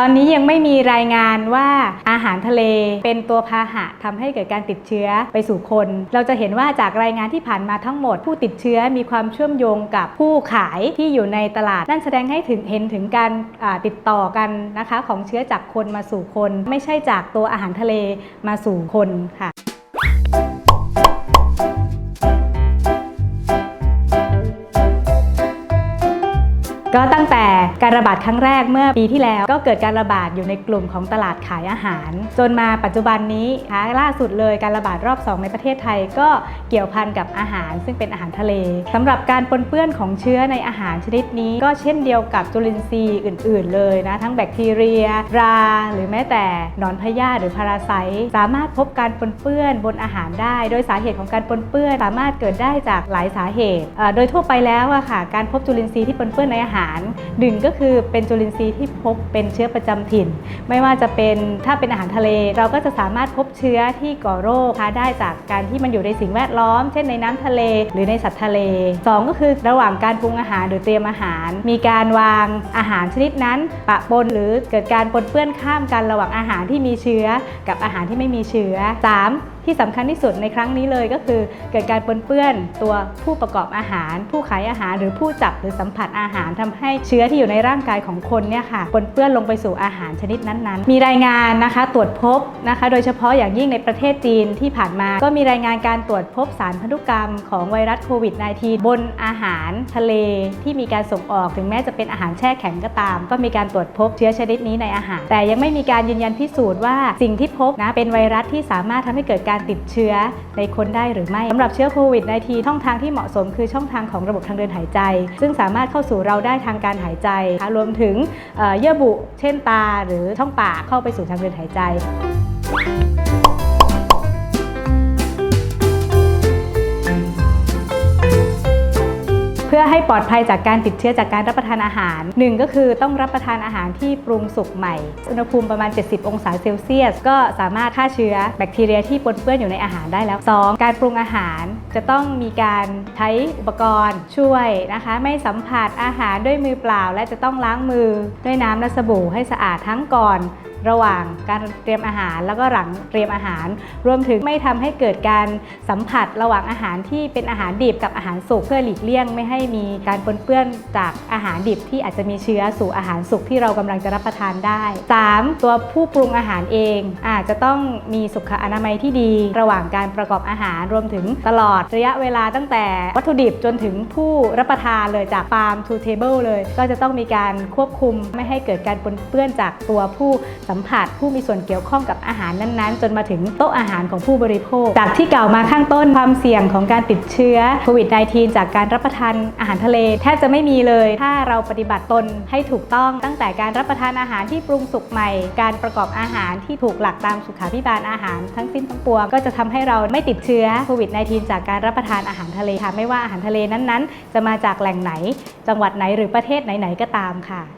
ตอนนี้ยังไม่มีรายงานว่าอาหารทะเลเป็นตัวพาหะทำให้เกิดการติดเชื้อไปสู่คน เราจะเห็นว่าจากรายงานที่ผ่านมาทั้งหมด ผู้ติดเชื้อมีความเชื่อมโยงกับผู้ขายที่อยู่ในตลาด นั่นแสดงให้ถึงเห็นถึงการติดต่อกันนะคะของเชื้อจากคนมาสู่คน ไม่ใช่จากตัวอาหารทะเลมาสู่คนค่ะ ก็ตั้งแต่การระบาดครั้งแรกเมื่อปีที่แล้ว ก็เกิดการระบาดอยู่ในกลุ่มของตลาดขายอาหาร จนมาปัจจุบันนี้คะล่าสุดเลยการระบาดรอบ 2 ในประเทศไทยก็เกี่ยวพันกับอาหาร ซึ่งเป็นอาหารทะเลสำหรับการปนเปื้อนของเชื้อในอาหารชนิดนี้ ก็เช่นเดียวกับจุลินทรีย์อื่น ๆ เลยนะทั้งแบคทีเรีย รา หรือแม้แต่หนอนพยาธิหรือพาราไซต์สามารถพบการปนเปื้อนบนอาหารได้ โดยสาเหตุของการปนเปื้อนสามารถเกิดได้จากหลายสาเหตุ โดยทั่วไปแล้วอะค่ะการพบจุลินทรีย์ที่ปนเปื้อนในอาหารหนึ่งก็คือเป็นจุลินทรีย์ที่พบเป็นเชื้อประจำถิ่น ไม่ว่าจะเป็นถ้าเป็นอาหารทะเล เราก็จะสามารถพบเชื้อที่ก่อโรคได้จากการที่มันอยู่ในสิ่งแวดล้อม เช่นในน้ำทะเล หรือในสัตว์ทะเลสองก็คือระหว่างการปรุงอาหารหรือเตรียมอาหาร มีการวางอาหารชนิดนั้น ปะปนหรือเกิดการปนเปื้อนข้ามกันระหว่างอาหารที่มีเชื้อ กับอาหารที่ไม่มีเชื้อสาม ที่สำคัญที่สุดในครั้งนี้เลยก็คือ เกิดการปนเปื้อนตัวผู้ประกอบอาหาร ผู้ขายอาหารหรือผู้จับหรือสัมผัสอาหารทำให้เชื้อที่อยู่ในร่างกายของคนเนี่ยค่ะปนเปื้อนลงไปสู่อาหารชนิดนั้นๆ มีรายงานนะคะตรวจพบนะคะ โดยเฉพาะอย่างยิ่งในประเทศจีนที่ผ่านมา ก็มีรายงานการตรวจพบสารพันธุกรรมของไวรัสโควิด -19 บนอาหารทะเลที่มีการส่งออกถึงแม้จะเป็นอาหารแช่แข็งก็ตาม ก็มีการตรวจพบเชื้อชนิดนี้ในอาหาร แต่ยังไม่มีการยืนยันพิสูจน์ว่าสิ่งที่พบนะเป็นไวรัสที่สามารถทำให้เกิดการติดเชื้อในคนได้หรือไม่สำหรับเชื้อโควิด -19 ช่องทางที่เหมาะสมคือช่องทางของระบบทางเดินหายใจ ซึ่งสามารถเข้าสู่เราได้ทางการหายใจ รวมถึงเยื่อบุ เช่นตาหรือช่องปากเข้าไปสู่ทางเดินหายใจ เพื่อให้ปลอดภัยจากการติดเชื้อจากการรับประทานอาหารหนึ่งก็คือต้องรับประทานอาหารที่ปรุงสุกใหม่ อุณหภูมิประมาณ 70 องศาเซลเซียส ก็สามารถฆ่าเชื้อแบคทีเรียที่ปนเปื้อนอยู่ในอาหารได้แล้ว 2. การปรุงอาหารจะต้องมีการใช้อุปกรณ์ช่วยนะคะ ไม่สัมผัสอาหารด้วยมือเปล่า และจะต้องล้างมือด้วยน้ำและสบู่ให้สะอาดทั้งก่อน ระหว่างการเตรียมอาหาร แล้วก็หลังเตรียมอาหาร รวมถึงไม่ทำให้เกิดการสัมผัสระหว่างอาหารที่เป็นอาหารดิบกับอาหารสุกเพื่อหลีกเลี่ยง ไม่ให้มีการปนเปื้อนจากอาหารดิบที่อาจจะมีเชื้อสู่อาหารสุกที่เรากำลังจะรับประทานได้ 3. ตัวผู้ปรุงอาหารเอง อาจจะต้องมีสุขอนามัยที่ดี ระหว่างการประกอบอาหารรวมถึงตลอดระยะเวลาตั้งแต่วัตถุดิบจนถึงผู้รับประทานเลยจากฟาร์ม to table เลย ก็จะต้องมีการควบคุมไม่ให้เกิดการปนเปื้อนจากตัวผู้สัมผัส ผู้มีส่วนเกี่ยวข้องกับอาหารนั้นๆ จนมาถึงโต๊ะอาหารของผู้บริโภค จากที่กล่าวมาข้างต้นความเสี่ยงของการติดเชื้อโควิด -19 จากการรับประทานอาหารทะเล แทบจะไม่มีเลย ถ้าเราปฏิบัติตนให้ถูกต้องตั้งแต่การรับประทานอาหารที่ปรุงสุกใหม่ การประกอบอาหารที่ถูกหลักตามสุขาภิบาลอาหารทั้งสิ้นทั้งปวงก็จะทำให้เราไม่ติดเชื้อโควิด -19 จากการรับประทานอาหารทะเลค่ะไม่ว่าอาหารทะเลนั้นๆ จะมาจากแหล่งไหน จังหวัดไหนหรือประเทศไหนๆก็ตามค่ะ